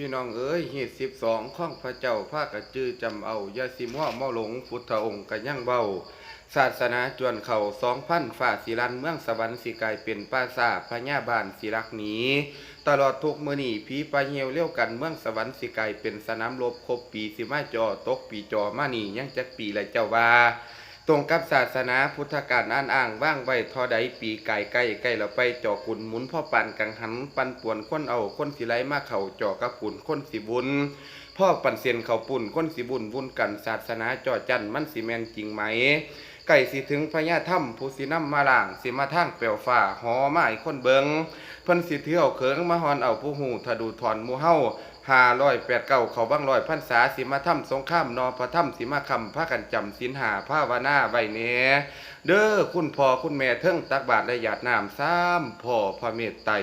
พี่น้องเอ้ยหีดสิบสองข้องพระเจ้าภาคกระจือจำเอายาสิมัวเมาหลงพุทธองค์กะยั่งเบาศาสนาจวนเข่าสองพันฝ่าศิลันเมืองสวรรค์สิกายเป็นป้าซาพญาบานสิรักหนีตลอดทุกมือหนีผีปลาเหียวเลี้ยวกันเมืองสวรรค์สิกายเป็นสนามรบครบปีสิมาจอตกปีจอมานียังจักปีละเจ้าว่า ตรงกับศาสนาพุทธการอ่านอ่างว่างไว้ทอใดปีไก่ใกล้ใกล้เราไปจ่อกุนหมุนพ่อปั่นกังหันปันป่วนคนเอาคนสิไลมาเข่าจ่อกับปุ่นคนสิบุญพ่อปั่นเสียนเข่าปุ่นคนสิบุญบุญกันศาสนาจ่อจันมันสิแมนจริงไหม ไก่สิถึงพญาถ้ำผู้สิน้ำมาล่างสิมาทางเปลวฟ้าหอไม้คนเบิงเพิ่นสิเที่ยวเขิงมาฮอนเอาผู้หูทะดูถอนมูเฮา ห้าร้อยแปดเก้าเขาบ้างร้อยพันษาสิมาถ้ำสงข้ามนอพระถ้ำสิมาคำพากันจำสินหาภาวนาไวเนเด้อคุณพ่อคุณแม่เทิงตักบาทและหยาดน้ำซ้ำพ่อพระเมตไตร